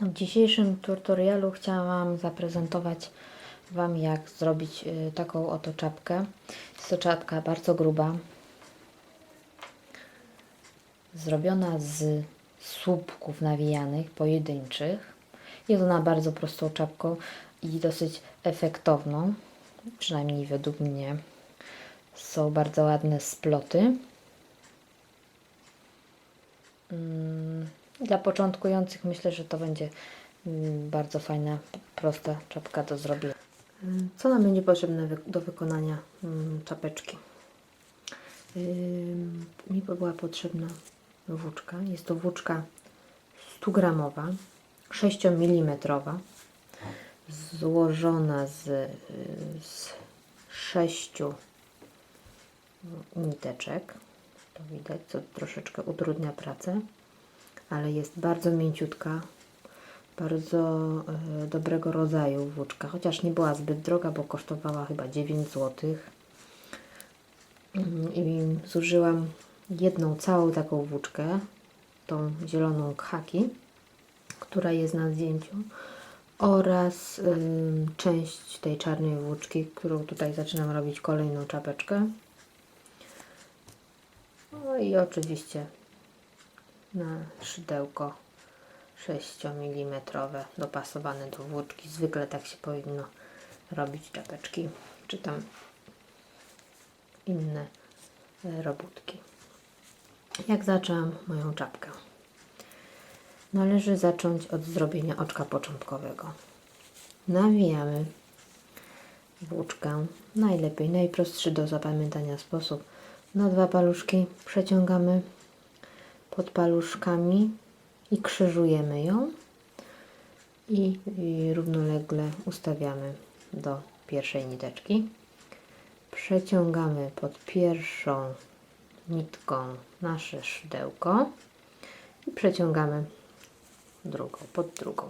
W dzisiejszym tutorialu chciałam zaprezentować Wam, jak zrobić y, taką oto czapkę. Jest to czapka bardzo gruba, zrobiona z słupków nawijanych, pojedynczych. Jest ona bardzo prostą czapką i dosyć efektowną, przynajmniej według mnie. Są bardzo ładne sploty. Mm, Dla początkujących myślę, że to będzie mm, bardzo fajna, prosta czapka do zrobienia. Co nam będzie potrzebne do wykonania mm, czapeczki? Mi była potrzebna włóczka. Jest to włóczka 100 gramowa, 6 mm, złożona z, y, z 6 niteczek. To widać, co troszeczkę utrudnia pracę, ale jest bardzo mięciutka, bardzo e, dobrego rodzaju włóczka, chociaż nie była zbyt droga, bo kosztowała chyba 9 zł. I zużyłam jedną całą taką włóczkę, tą zieloną khaki, która jest na zdjęciu, oraz ym, część tej czarnej włóczki, którą tutaj zaczynam robić kolejną czapeczkę. No i oczywiście na szydełko 6 mm dopasowane do włóczki. Zwykle tak się powinno robić czapeczki, czy tam inne e, robótki. Jak zaczęłam moją czapkę? Należy zacząć od zrobienia oczka początkowego. Nawijamy włóczkę, najlepiej, najprostszy do zapamiętania sposób. Na dwa paluszki przeciągamy pod paluszkami i krzyżujemy ją i, i równolegle ustawiamy do pierwszej niteczki. Przeciągamy pod pierwszą nitką nasze szydełko i przeciągamy drugą pod drugą.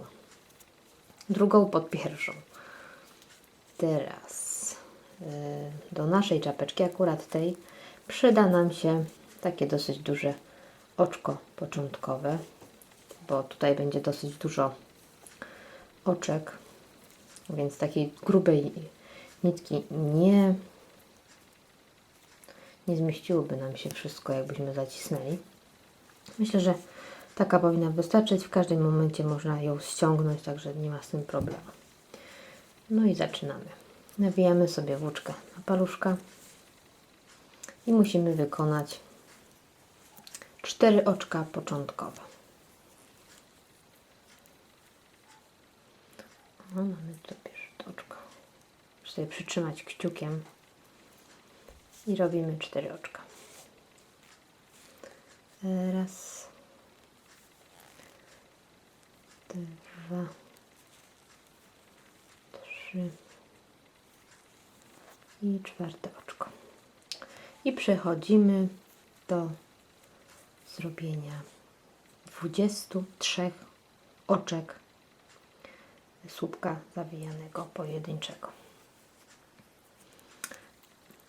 Drugą pod pierwszą. Teraz y, do naszej czapeczki, akurat tej, przyda nam się takie dosyć duże oczko początkowe, bo tutaj będzie dosyć dużo oczek, więc takiej grubej nitki nie, nie zmieściłoby nam się wszystko, jakbyśmy zacisnęli. Myślę, że taka powinna wystarczyć. W każdym momencie można ją ściągnąć, także nie ma z tym problemu. No i zaczynamy. Nawijamy sobie włóczkę na paluszka i musimy wykonać cztery oczka początkowe. O, mamy tu pierwsze oczko. Muszę sobie przytrzymać kciukiem i robimy cztery oczka. Raz, dwa, trzy i czwarte oczko. I przechodzimy do zrobienia 23 oczek słupka zawijanego pojedynczego.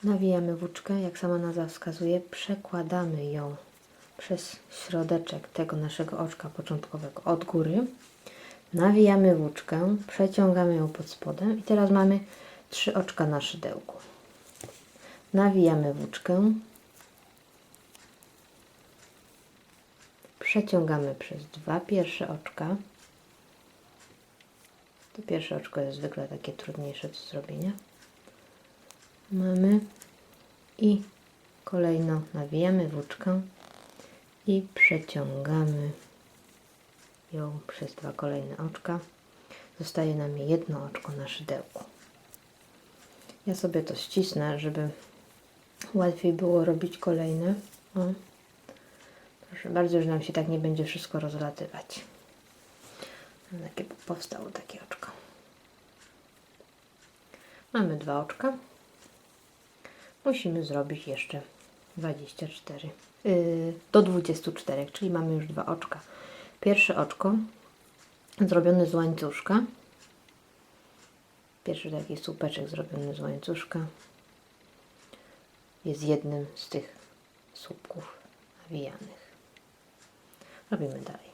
Nawijamy włóczkę, jak sama nazwa wskazuje, przekładamy ją przez środeczek tego naszego oczka początkowego od góry. Nawijamy włóczkę, przeciągamy ją pod spodem i teraz mamy trzy oczka na szydełku. Nawijamy włóczkę, przeciągamy przez dwa pierwsze oczka. To pierwsze oczko jest zwykle takie trudniejsze do zrobienia. Mamy i kolejno nawijamy włóczkę i przeciągamy ją przez dwa kolejne oczka. Zostaje nam jedno oczko na szydełku. Ja sobie to ścisnę, żeby łatwiej było robić kolejne. O. Proszę bardzo, że nam się tak nie będzie wszystko rozlatywać. Takie powstało takie oczko. Mamy dwa oczka. Musimy zrobić jeszcze 24. Yy, do 24, czyli mamy już dwa oczka. Pierwsze oczko zrobione z łańcuszka. Pierwszy taki słupeczek zrobiony z łańcuszka jest jednym z tych słupków nawijanych. Robimy dalej.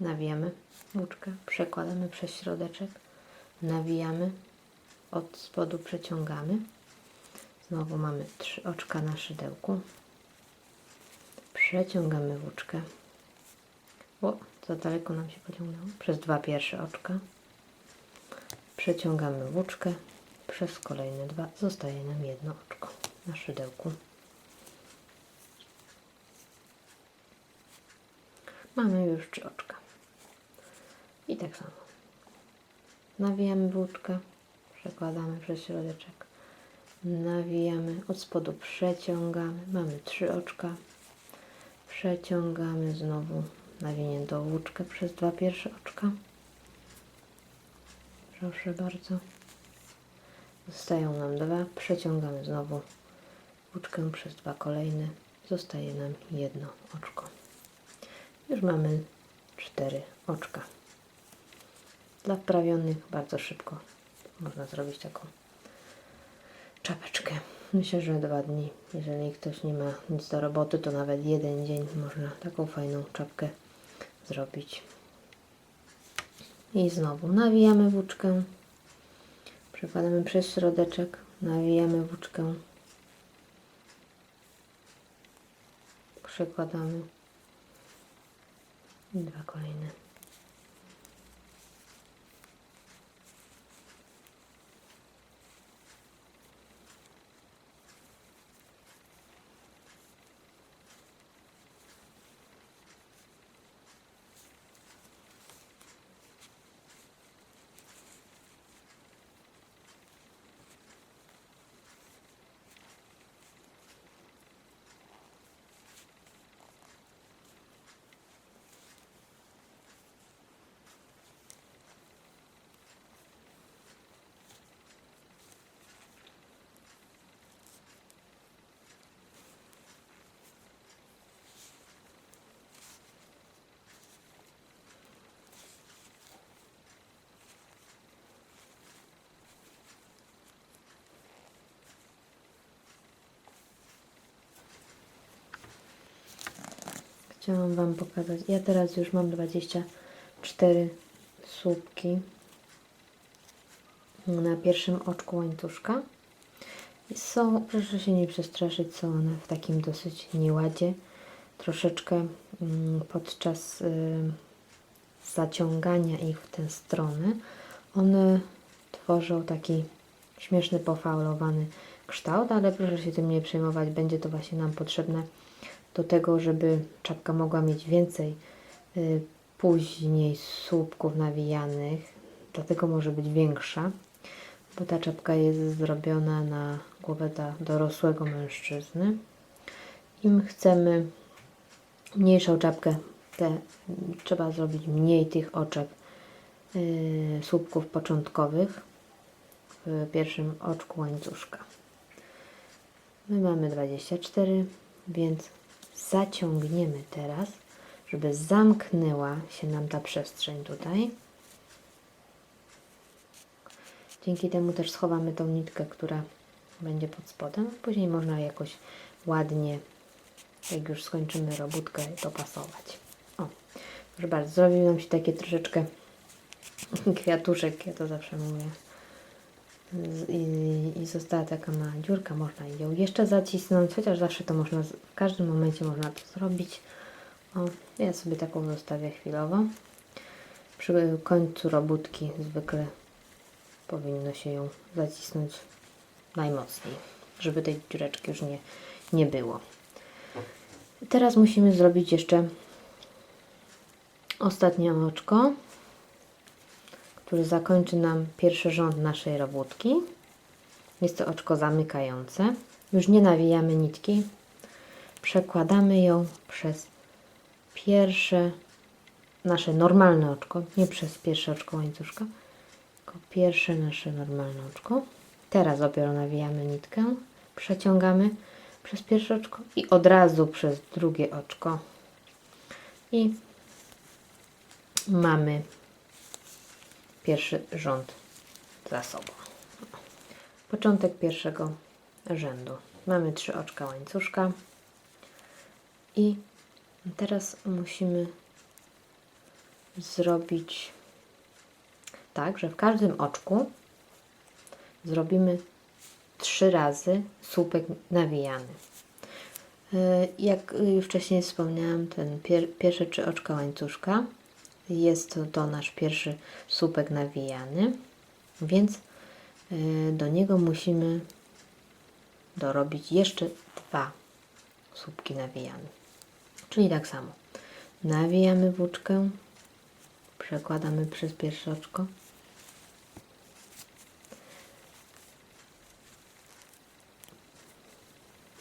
nawijamy włóczkę, przekładamy przez środeczek, nawijamy, od spodu przeciągamy. Znowu mamy trzy oczka na szydełku. Przeciągamy włóczkę. O, za daleko nam się pociągnęło. Przez dwa pierwsze oczka. Przeciągamy włóczkę. Przez kolejne dwa zostaje nam jedno oczko na szydełku. Mamy już trzy oczka. I tak samo. Nawijamy włóczkę, przekładamy przez środeczek. Nawijamy, od spodu przeciągamy. Mamy trzy oczka. Przeciągamy znowu nawiniętą włóczkę przez dwa pierwsze oczka. Proszę bardzo. Zostają nam dwa. Przeciągamy znowu włóczkę przez dwa kolejne. Zostaje nam jedno oczko. Już mamy cztery oczka. Dla wprawionych bardzo szybko można zrobić taką czapeczkę. Myślę, że dwa dni. Jeżeli ktoś nie ma nic do roboty, to nawet jeden dzień można taką fajną czapkę zrobić. I znowu nawijamy włóczkę. Przekładamy przez środeczek. Nawijamy włóczkę. Przekładamy. Dwa kolejne. Chciałam Wam pokazać. Ja teraz już mam 24 słupki na pierwszym oczku łańcuszka. Są, proszę się nie przestraszyć, są one w takim dosyć nieładzie. Troszeczkę mm, podczas y, zaciągania ich w tę stronę one tworzą taki śmieszny, pofaulowany kształt, ale proszę się tym nie przejmować, będzie to właśnie nam potrzebne do tego, żeby czapka mogła mieć więcej y, później słupków nawijanych, dlatego może być większa, bo ta czapka jest zrobiona na głowę dla dorosłego mężczyzny. Im chcemy mniejszą czapkę, te, trzeba zrobić mniej tych oczek y, słupków początkowych w pierwszym oczku łańcuszka. My mamy 24, więc zaciągniemy teraz, żeby zamknęła się nam ta przestrzeń tutaj. Dzięki temu też schowamy tą nitkę, która będzie pod spodem. Później można jakoś ładnie, jak już skończymy robótkę, dopasować. O, proszę bardzo, zrobił nam się takie troszeczkę kwiatuszek, ja to zawsze mówię. I, I została taka mała dziurka, można ją jeszcze zacisnąć, chociaż zawsze to można, w każdym momencie można to zrobić. O, ja sobie taką zostawię chwilowo. Przy końcu robótki zwykle powinno się ją zacisnąć najmocniej, żeby tej dziureczki już nie, nie było. Teraz musimy zrobić jeszcze ostatnie oczko, który zakończy nam pierwszy rząd naszej robótki. Jest to oczko zamykające. Już nie nawijamy nitki. Przekładamy ją przez pierwsze nasze normalne oczko, nie przez pierwsze oczko łańcuszka, tylko pierwsze nasze normalne oczko. Teraz dopiero nawijamy nitkę, przeciągamy przez pierwsze oczko i od razu przez drugie oczko. I mamy pierwszy rząd za sobą. Początek pierwszego rzędu. Mamy trzy oczka łańcuszka i teraz musimy zrobić tak, że w każdym oczku zrobimy trzy razy słupek nawijany. E, Jak już wcześniej wspomniałam, ten pier pierwsze trzy oczka łańcuszka jest to, nasz pierwszy słupek nawijany, więc e, do niego musimy dorobić jeszcze dwa słupki nawijane. Czyli tak samo. Nawijamy włóczkę, przekładamy przez pierwsze oczko.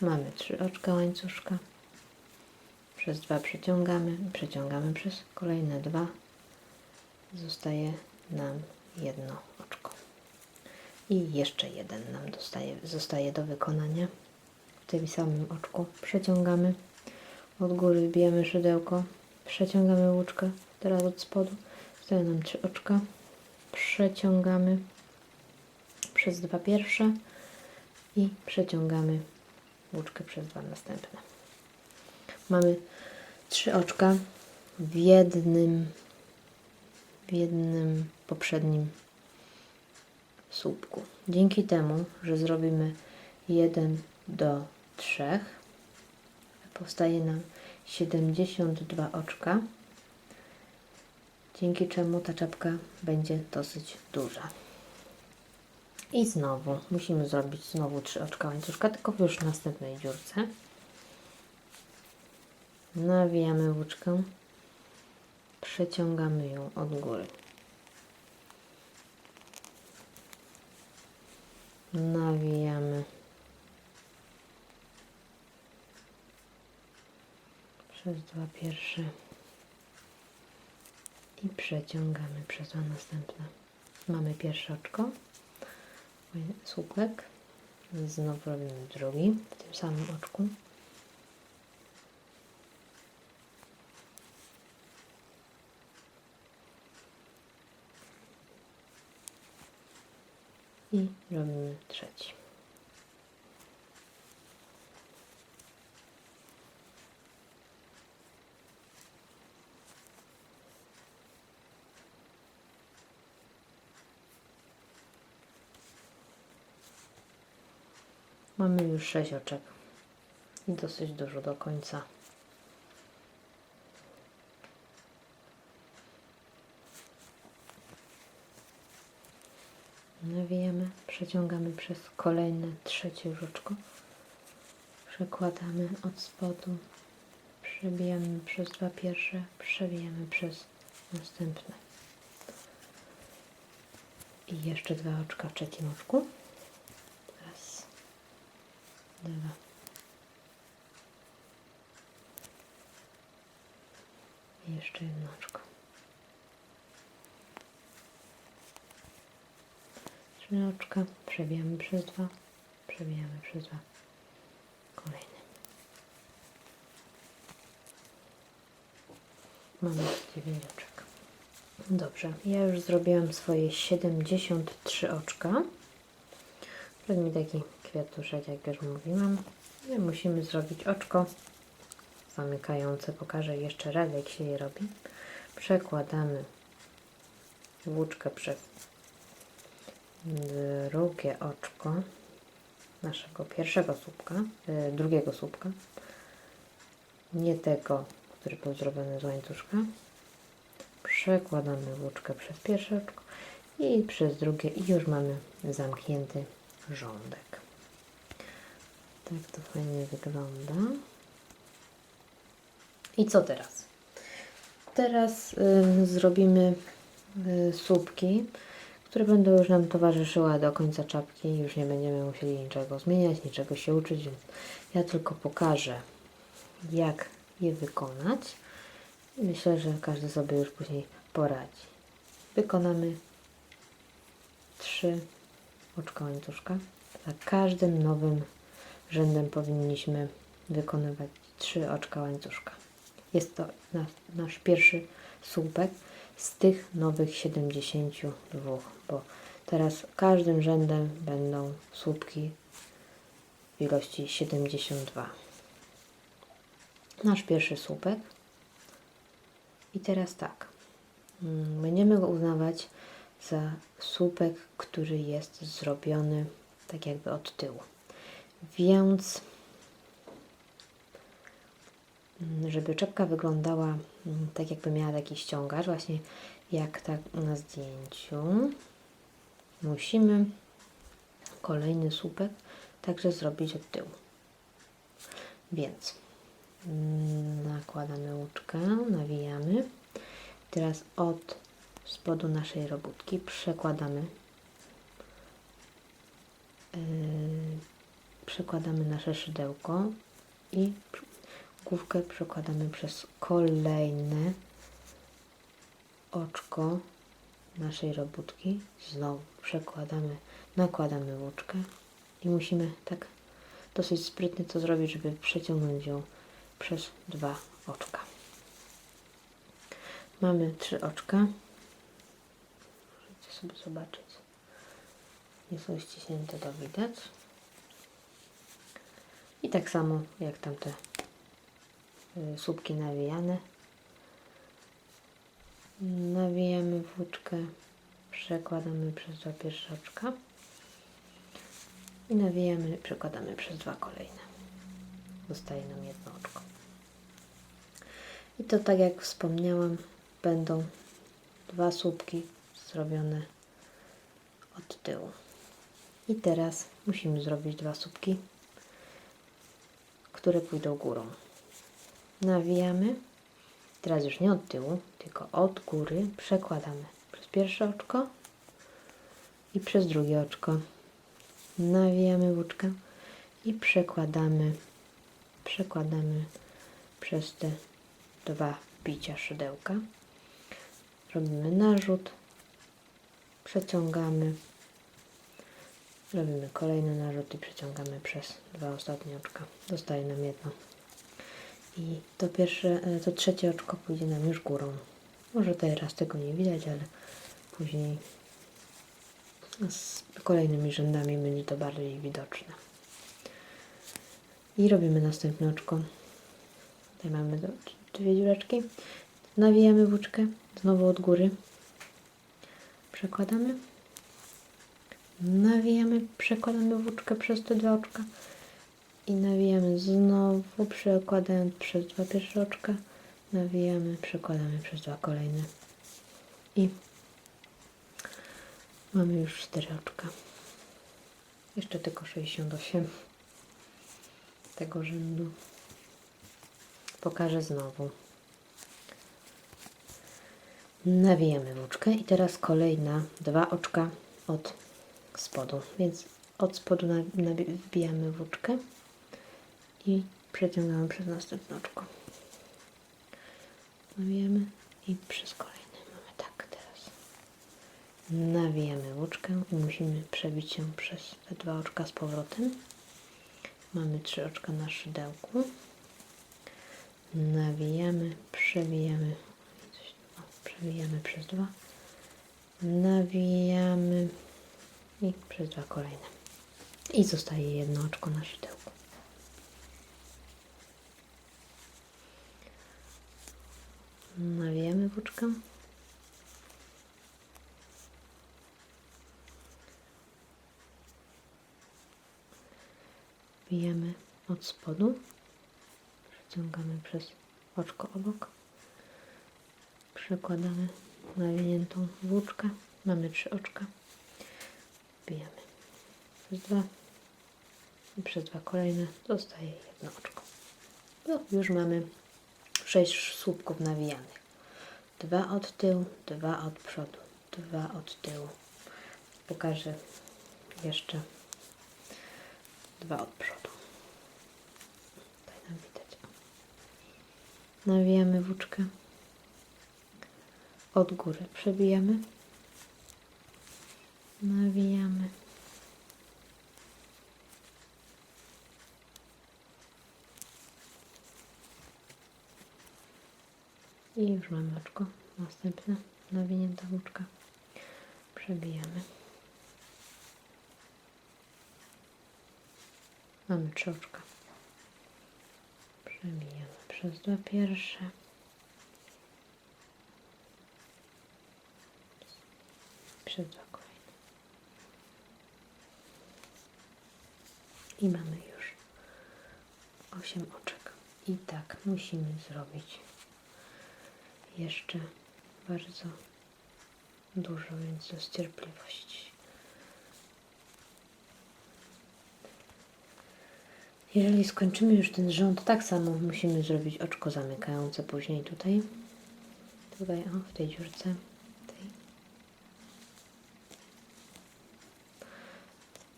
Mamy trzy oczka łańcuszka. Przez dwa przeciągamy, przeciągamy przez kolejne dwa. Zostaje nam jedno oczko. I jeszcze jeden nam dostaje, zostaje do wykonania. W tym samym oczku przeciągamy. Od góry wbijamy szydełko, przeciągamy łuczkę, teraz od spodu. Zostają nam trzy oczka. Przeciągamy przez dwa pierwsze i przeciągamy łuczkę przez dwa następne. Mamy trzy oczka w jednym, w jednym poprzednim słupku. Dzięki temu, że zrobimy 1 do 3, powstaje nam 72 oczka, dzięki czemu ta czapka będzie dosyć duża. I znowu musimy zrobić znowu trzy oczka łańcuszka, tylko już w następnej dziurce. Nawijamy łuczkę, przeciągamy ją od góry. Nawijamy. Przez dwa pierwsze i przeciągamy przez dwa następne. Mamy pierwsze oczko słupek. Znowu robimy drugi w tym samym oczku. I robimy trzeci. Mamy już sześć oczek. I dosyć dużo do końca. Nawijamy, przeciągamy przez kolejne trzecie żuczko. Przekładamy od spodu. Przebijamy przez dwa pierwsze, przewijamy przez następne. I jeszcze dwa oczka w trzecim oczku. Raz, dwa. I jeszcze jedno oczko. Trzy oczka, przewijamy przez dwa, przewijamy przez dwa. Kolejny. Mamy 9 oczek. Dobrze, ja już zrobiłam swoje 73 oczka. Przed mi taki kwiatuszek, jak już mówiłam. I musimy zrobić oczko zamykające. Pokażę jeszcze raz, jak się je robi. Przekładamy włóczkę przez drugie oczko naszego pierwszego słupka, y, drugiego słupka, nie tego, który był zrobiony z łańcuszka. Przekładamy włóczkę przez pierwsze oczko i przez drugie i już mamy zamknięty rządek. Tak to fajnie wygląda. I co teraz? Teraz y, zrobimy y, słupki, które będą już nam towarzyszyły do końca czapki. Już nie będziemy musieli niczego zmieniać, niczego się uczyć, więc ja tylko pokażę, jak je wykonać. Myślę, że każdy sobie już później poradzi. Wykonamy trzy oczka łańcuszka. Za każdym nowym rzędem powinniśmy wykonywać trzy oczka łańcuszka. Jest to nasz pierwszy słupek z tych nowych 72, bo teraz każdym rzędem będą słupki w ilości 72. Nasz pierwszy słupek. I teraz tak. mm, będziemy go uznawać za słupek, który jest zrobiony tak jakby od tyłu. Więc żeby czapka wyglądała mm, tak jakby miała taki ściągacz, właśnie jak tak na zdjęciu, musimy kolejny słupek także zrobić od tyłu. Więc mm, nakładamy łuczkę, nawijamy. Teraz od spodu naszej robótki przekładamy yy, przekładamy nasze szydełko i główkę przekładamy przez kolejne oczko naszej robótki. Znowu przekładamy, nakładamy łuczkę i musimy tak dosyć sprytnie to zrobić, żeby przeciągnąć ją przez dwa oczka. Mamy trzy oczka. Możecie sobie zobaczyć. Nie są ściśnięte, to widać. I tak samo jak tamte słupki nawijane. Nawijamy włóczkę, przekładamy przez dwa pierwsze oczka i nawijamy, przekładamy przez dwa kolejne. Zostaje nam jedno oczko. I to tak jak wspomniałam, będą dwa słupki zrobione od tyłu. I teraz musimy zrobić dwa słupki, które pójdą górą. Nawijamy. Teraz już nie od tyłu, tylko od góry przekładamy przez pierwsze oczko i przez drugie oczko. Nawijamy włóczkę i przekładamy, przekładamy przez te dwa bicia szydełka. Robimy narzut, przeciągamy, robimy kolejny narzut i przeciągamy przez dwa ostatnie oczka. Zostaje nam jedno. I to pierwsze, e, to trzecie oczko pójdzie nam już górą. Może teraz tego nie widać, ale później z kolejnymi rzędami będzie to bardziej widoczne. I robimy następne oczko. Tutaj mamy dwie dziureczki. Nawijamy włóczkę znowu od góry. Przekładamy. Nawijamy, przekładamy włóczkę przez te dwa oczka. I nawijamy znowu, przekładając przez dwa pierwsze oczka. Nawijamy, przekładamy przez dwa kolejne. I mamy już cztery oczka. Jeszcze tylko 68 tego rzędu. Pokażę znowu. Nawijamy włóczkę i teraz kolejna dwa oczka od spodu. Więc od spodu wbijamy włóczkę i przeciągamy przez następne oczko. Nawijamy i przez kolejny. Mamy tak teraz. Nawijamy włóczkę i musimy przebić się przez te dwa oczka z powrotem. Mamy trzy oczka na szydełku. Nawijamy, przewijamy, coś- o, przewijamy przez dwa. Nawijamy i przez dwa kolejne. I zostaje jedno oczko na szydełku. Nawijamy włóczkę. Wbijamy od spodu. Przeciągamy przez oczko obok. Przekładamy nawiniętą włóczkę. Mamy trzy oczka. Wbijamy przez dwa i przez dwa kolejne zostaje jedno oczko. No, już mamy sześć słupków nawijanych. Dwa od tyłu, dwa od przodu, dwa od tyłu. Pokażę jeszcze dwa od przodu. Tutaj nam widać. Nawijamy włóczkę. Od góry przebijamy. Nawijamy. I już mamy oczko. Następne nawinięta włóczka. Przebijamy. Mamy trzy oczka. Przebijamy przez dwa pierwsze. przez dwa kolejne. I mamy już 8 oczek. I tak musimy zrobić jeszcze bardzo dużo, więc z cierpliwości. Jeżeli skończymy już ten rząd, tak samo musimy zrobić oczko zamykające później tutaj. Tutaj, o, w tej dziurce. Tej.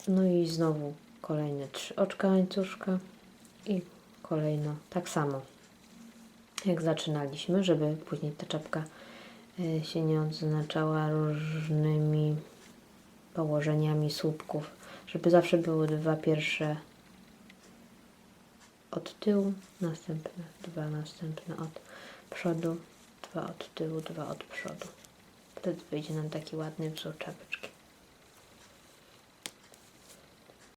No i znowu kolejne trzy oczka łańcuszka i kolejno tak samo jak zaczynaliśmy, żeby później ta czapka y, się nie odznaczała różnymi położeniami słupków, żeby zawsze były dwa pierwsze od tyłu, następne dwa następne od przodu, dwa od tyłu, dwa od przodu. Wtedy wyjdzie nam taki ładny wzór czapeczki.